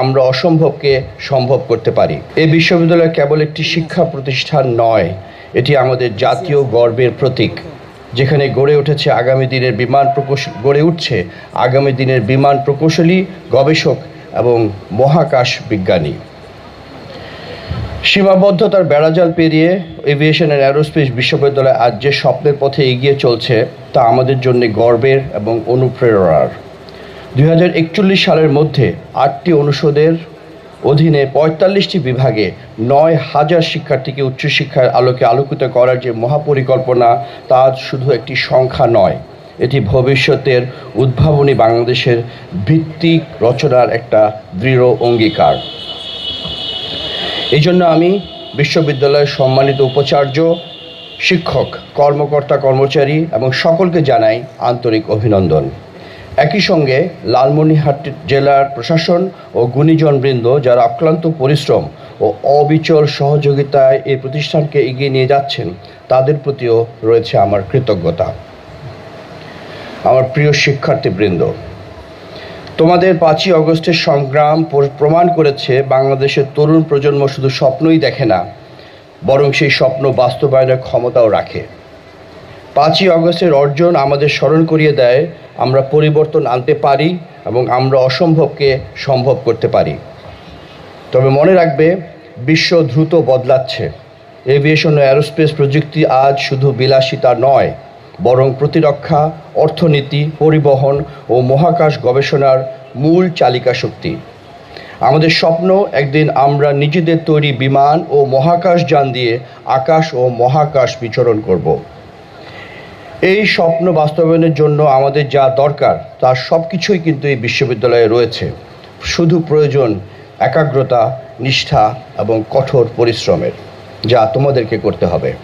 আমরা অসম্ভবকে সম্ভব করতে পারি। এই বিশ্ববিদ্যালয় কেবল একটি শিক্ষা প্রতিষ্ঠান নয়, এটি আমাদের জাতীয় গর্বের প্রতীক। যেখানে গড়ে উঠেছে আগামী দিনের বিমান প্রকৌশল গড়ে উঠছে আগামী দিনের বিমান প্রকৌশলী, গবেষক এবং মহাকাশ বিজ্ঞানী। সীমাবদ্ধতার বেড়াজাল পেরিয়ে এভিয়েশন অ্যান্ড অ্যারোস্পেস বিশ্ববিদ্যালয় আজ যে স্বপ্নের পথে এগিয়ে চলছে, তা আমাদের জন্য গর্বের এবং অনুপ্রেরণার। দুই হাজার একচল্লিশ সালের মধ্যে আটটি অনুষদের অধীনে পঁয়তাল্লিশটি বিভাগে নয় হাজার শিক্ষার্থীকে উচ্চশিক্ষার আলোকে আলোকিত করার যে মহাপরিকল্পনা, তা শুধু একটি সংখ্যা নয়, এটি ভবিষ্যতের উদ্ভাবনী বাংলাদেশের ভিত্তিক রচনার একটা দৃঢ় অঙ্গীকার। এই জন্য আমি বিশ্ববিদ্যালয়ের সম্মানিত উপাচার্য, শিক্ষক, কর্মকর্তা, কর্মচারী এবং সকলকে জানাই আন্তরিক অভিনন্দন। একই সঙ্গে লালমনিরহাট জেলার প্রশাসন ও গুণীজনবৃন্দ যারা অক্লান্ত পরিশ্রম ও অবিচল সহযোগিতায় এই প্রতিষ্ঠানকে এগিয়ে নিয়ে যাচ্ছেন, তাদের প্রতিও রয়েছে আমার কৃতজ্ঞতা। আমার প্রিয় শিক্ষার্থীবৃন্দ, তোমাদের পাঁচই অগস্টের সংগ্রাম প্র- প্রমাণ করেছে বাংলাদেশের তরুণ প্রজন্ম শুধু স্বপ্নই দেখে না, বরং সেই স্বপ্ন বাস্তবায়নের ক্ষমতাও রাখে। পাঁচই অগস্টের অর্জন আমাদের স্মরণ করিয়ে দেয়, আমরা পরিবর্তন আনতে পারি এবং আমরা অসম্ভবকে সম্ভব করতে পারি। তবে মনে রাখবে, বিশ্ব দ্রুত বদলাচ্ছে। এভিয়েশন ও অ্যারোস্পেস প্রযুক্তি আজ শুধু বিলাসিতা নয়, বরং প্রতিরক্ষা, অর্থনীতি, পরিবহন ও মহাকাশ গবেষণার মূল চালিকা শক্তি। আমাদের স্বপ্ন, একদিন আমরা নিজেদের তৈরি বিমান ও মহাকাশ যান দিয়ে আকাশ ও মহাকাশ বিচরণ করব। এই স্বপ্ন বাস্তবায়নের জন্য আমাদের যা দরকার তার সব কিছুই কিন্তু এই বিশ্ববিদ্যালয়ে রয়েছে। শুধু প্রয়োজন একাগ্রতা, নিষ্ঠা এবং কঠোর পরিশ্রমের, যা তোমাদেরকে করতে হবে।